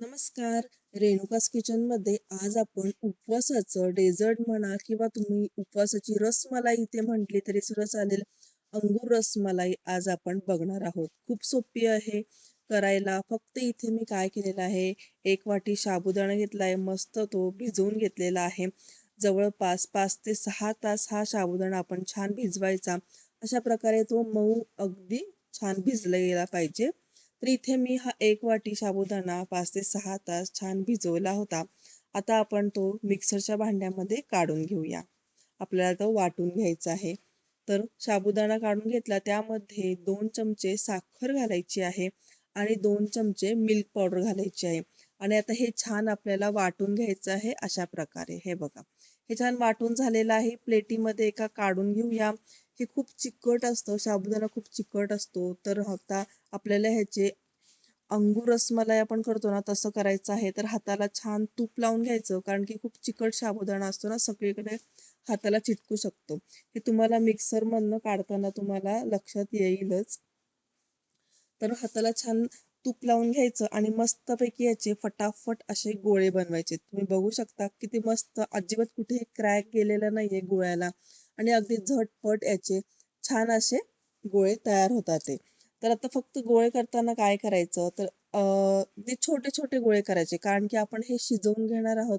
नमस्कार. रेणुकास किचनमध्ये आज आपण उपवासाचं डेझर्ट म्हणा किंवा तुम्ही उपवासाची रसमलाई इथे म्हटली तरी सुद्धा चालेल. अंगूर रसमलाई आज आपण बघणार आहोत. खूप सोपी आहे. करायला फक्त इथे मी काय केलेलं आहे? एक वाटी साबुदाणा घेतला आहे मस्त तो भिजवून घेतलेला आहे. जवळपास पाच ते सहा तास हा साबुदाणा आपण छान भिजवायचा. अशा प्रकारे तो मऊ अगदी छान भिजला गेला पाहिजे. तर इथे मी हा एक वाटी साबुदाणा पाच ते सहा तास छान भिजवला होता. आता आपण तो मिक्सरच्या भांड्यामध्ये काढून घेऊया. आपल्याला तो वाटून घ्यायचा आहे. तर साबुदाणा काढून घेतला त्यामध्ये दोन चमचे साखर घालायची आहे आणि दोन चमचे मिल्क पावडर घालायची आहे. आणि आता हे छान आपल्याला वाटून घ्यायचं आहे अशा प्रकारे. हे बघा. हे छान वाटून झालेलं आहे. प्लेटीमध्ये एका काढून घेऊया. हे खूप चिकट असतं. साबुदाणा खूप चिकट असतो. तर आता आपल्याला ह्याचे अंगूर रसमलाई आपण करतो ना तसं करायचं आहे. तर हाताला छान तूप लावून घ्यायचं. कारण की खूप चिकट साबुदाणा असतो ना सगळीकडे हाताला चिटकू शकतो. हे तुम्हाला मिक्सरमधनं काढताना तुम्हाला लक्षात येईलच. तर हाताला छान तूप लावून घ्यायचं आणि मस्तपैकी याचे फटाफट असे गोळे बनवायचे. तुम्ही बघू शकता किती मस्त अजिबात कुठे क्रॅक गेलेला नाहीये गोळ्याला. आणि अगदी झटपट याचे छान असे गोळे तयार होतात ते. तर आता फक्त गोळे करताना काय करायचं? तर ते छोटे छोटे गोळे करायचे. कारण की आपण हे शिजवून घेणार आहोत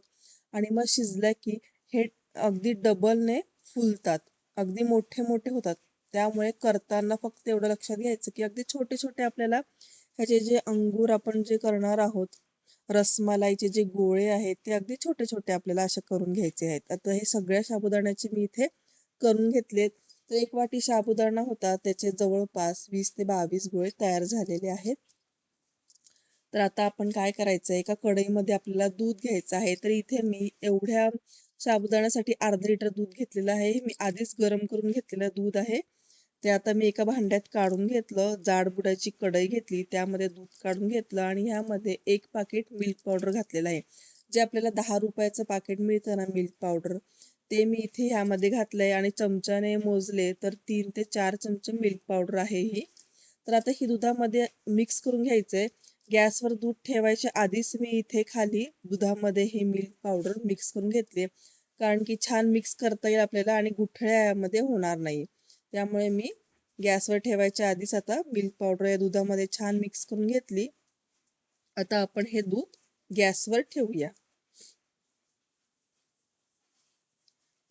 आणि मग शिजल्या की हे अगदी डबलने फुलतात. अगदी मोठे मोठे होतात. त्यामुळे करताना फक्त एवढं लक्षात घ्यायचं की अगदी छोटे छोटे आपल्याला ह्याचे जे अंगूर आपण जे करणार आहोत रसमलाईचे जे गोळे आहेत ते अगदी छोटे छोटे आपल्याला असे करून घ्यायचे आहेत. आता हे सगळ्या साबुदाण्याचे मी इथे करून घेतलेत तर एक वाटी साबुदाणा होता त्याचे जवळपास वीस ते बावीस गोळे तयार झालेले आहेत. तर आता आपण काय करायचं एका कढईमध्ये आपल्याला दूध घ्यायचं आहे. तर इथे मी एवढ्या साबुदाण्यासाठी अर्धा लिटर दूध घेतलेलं आहे. मी आधीच गरम करून घेतलेलं दूध आहे. ते आता मी एका भांड्यात काढून घेतलं जाडबुडाची कढई घेतली त्यामध्ये दूध काढून घेतलं आणि ह्यामध्ये एक पाकिट मिल्क पावडर घातलेलं आहे. जे आपल्याला दहा रुपयाचं पाकिट मिळतं ना मिल्क पावडर ते मी इथे ह्यामध्ये घातलंय आणि चमच्याने मोजले तर तीन ते चार चमचे मिल्क पावडर आहे ही. तर आता ही दुधामध्ये मिक्स करून घ्यायचंय. गॅसवर दूध ठेवायच्या आधीच मी इथे खाली दुधामध्ये हे मिल्क पावडर मिक्स करून घेतले. कारण की छान मिक्स करता येईल आपल्याला आणि गुठळ्यामध्ये होणार नाही. त्यामुळे मी गॅसवर ठेवायच्या आधीच आता मिल्क पावडर या दुधामध्ये छान मिक्स करून घेतली. आता आपण हे दूध गॅसवर ठेवूया.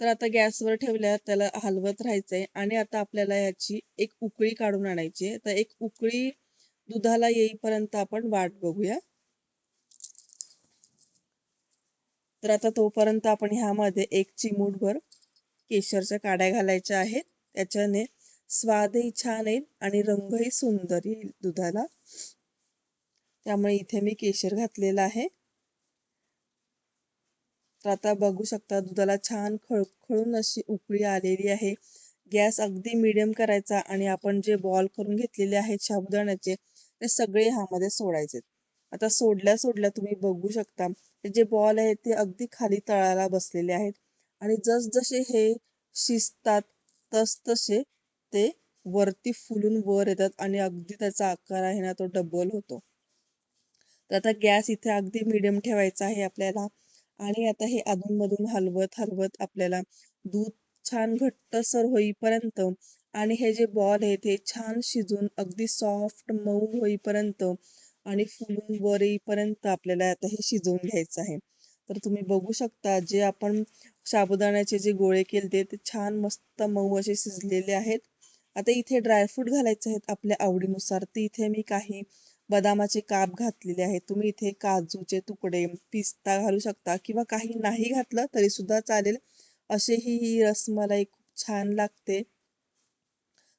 तर आता गॅसवर ठेवल्या त्याला हलवत राहायचंय आणि आता आपल्याला याची एक उकळी काढून आणायची तर एक उकळी दुधाला येईपर्यंत आपण वाट बघूया. तर आता तोपर्यंत आपण ह्यामध्ये एक चिमूटभर केशरच्या काड्या घालायच्या आहेत. याच्याने स्वादही छान येईल आणि रंगही सुंदर येईल दुधाला. त्यामुळे इथे मी केशर घातलेला आहे. तर आता बघू शकता दुधाला छान खळखळून अशी उकळी आलेली आहे. गॅस अगदी मिडियम करायचा आणि आपण जे बॉल करून घेतलेले आहेत साबुदाण्याचे ते सगळे ह्यामध्ये सोडायचे आता सोडल्या सोडल्या तुम्ही बघू शकता जे बॉल आहेत ते अगदी खाली तळाला बसलेले आहेत. आणि जसजसे हे शिजतात तस तसे ते वरती फुलून वर येतात आणि अगदी त्याचा आकार आहे ना तो डबल होतो. तर आता गॅस इथे अगदी मिडियम ठेवायचा आहे आपल्याला. आणि आता हे अधूनमधून हलवत हलवत आपल्याला दूध छान घट्टसर होईपर्यंत आणि हे जे बॉल आहेत हे छान शिजून अगदी सॉफ्ट मऊ होईपर्यंत आणि फुलून वर येईपर्यंत आपल्याला आता हे शिजवून घ्यायचं आहे. तर तुम्ही बघू शकता जे आपण साबुदाण्याचे जे गोळे केले ते छान मस्त मऊ असे शिजलेले आहेत. आता इथे ड्रायफ्रूट घालायचे आहेत आपल्या आवडीनुसार. तर इथे मी काही बदामाचे काप घातलेले आहेत. तुम्ही इथे काजूचे तुकडे पिस्ता घालू शकता किंवा काही नाही घातलं तरी सुद्धा चालेल. असेही ही रसमलाई खूप छान लागते.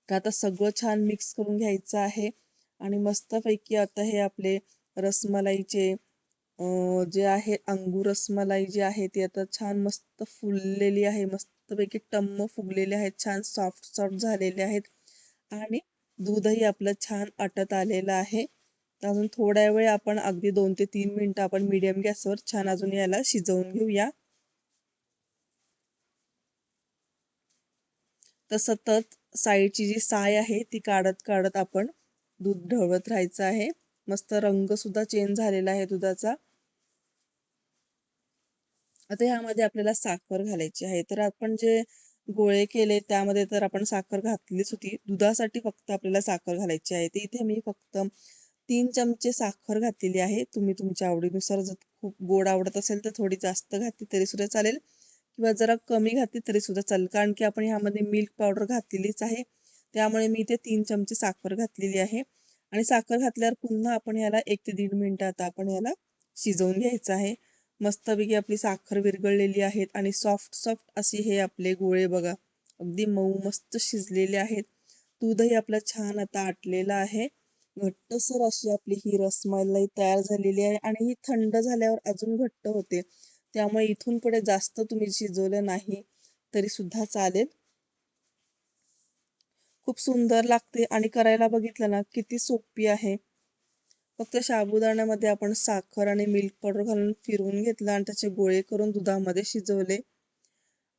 तर आता सगळं छान मिक्स करून घ्यायचं आहे. आणि मस्तपैकी आता हे आपले रसमलाईचे जे आहे अंगूर रसमलाई जी आहे ती आता छान मस्त फुललेली आहे. मस्तपैकी टम्म फुगलेले आहेत छान सॉफ्ट सॉफ्ट झालेले आहेत. आणि दूधही आपलं छान आटत आलेलं आहे. अजून थोड्या वेळ आपण अगदी दोन ते तीन मिनिटं आपण मीडियम गॅसवर छान अजून याला शिजवून घेऊया. तर सतत साईडची जी साय आहे ती काढत काढत आपण दूध ढवळत राहायचं आहे. मस्त रंग सुद्धा चेंज झालेला आहे दुधाचा. आता ह्यामध्ये आपल्याला साखर घालायची आहे. तर आपण जे गोळे केले त्यामध्ये तर आपण साखर घातलीच होती. दुधासाठी फक्त आपल्याला साखर घालायची आहे. ते इथे मी फक्त तीन चमचे साखर घातलेली आहे. तुम्ही तुमच्या आवडीनुसार जर खूप गोड आवडत असेल तर थोडी जास्त घातली तरी सुद्धा चालेल. किंवा जरा कमी घातली तरी सुद्धा चालेल. कारण की आपण ह्यामध्ये मिल्क पावडर घातलेलीच आहे. त्यामुळे मी इथे तीन चमचे साखर घातलेली आहे. आणि साखर घातल्यावर पुन्हा आपण याला एक ते दीड मिनिट आता आपण याला शिजवून घ्यायचं आहे. मस्तपैकी आपली साखर विरघळलेली आहेत आणि सॉफ्ट सॉफ्ट असे हे आपले गोळे बघा. अगदी मऊ मस्त शिजलेले आहेत. दूधही आपलं छान आता आटलेलं आहे. घट्टसर अशी आपली ही रसमलाई तयार झालेली आहे आणि ही थंड झाल्यावर अजून घट्ट होते. त्यामुळे इथून पुढे जास्त तुम्ही शिजवलं नाही तरी सुद्धा चालेल. खूप सुंदर लागते आणि करायला बघितलं ना किती सोपी आहे. फक्त साबुदाण्यामध्ये आपण साखर आणि मिल्क पावडर घालून फिरवून घेतलं आणि त्याचे गोळे करून दुधामध्ये शिजवले.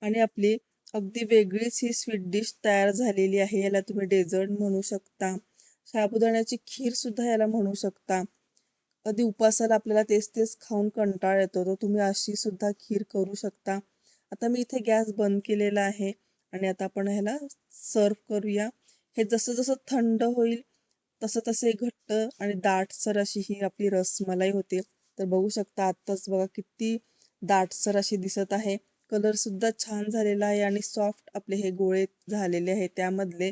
आणि आपली अगदी वेगळीच ही स्वीट डिश तयार झालेली आहे. याला तुम्ही डेझर्ट म्हणू शकता. साबुदाण्याची खीर सुद्धा याला म्हणू शकता. कधी उपासाला आपल्याला तेच तेच खाऊन कंटाळ येतो. तर तुम्ही अशी सुद्धा खीर करू शकता. आता मी इथे गॅस बंद केलेला आहे. आणि आता आपण ह्याला सर्व करूया. हे जसं जसं थंड होईल तसं तसे घट्ट आणि दाटसर अशी ही आपली रसमलाई होते. तर बघू शकता आत्ताच बघा किती दाटसर अशी दिसत आहे. कलर सुद्धा छान झालेला आहे आणि सॉफ्ट आपले हे गोळे झालेले आहे त्यामधले.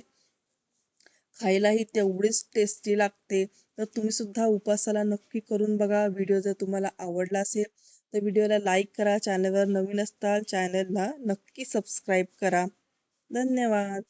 खायलाही तेवढीच टेस्टी लागते. तर तुम्ही सुद्धा उपासाला नक्की करून बघा. व्हिडिओ जर तुम्हाला आवडला असेल तर व्हिडिओला लाईक करा. चॅनलवर नवीन असताल चॅनलला नक्की सबस्क्राईब करा. धन्यवाद.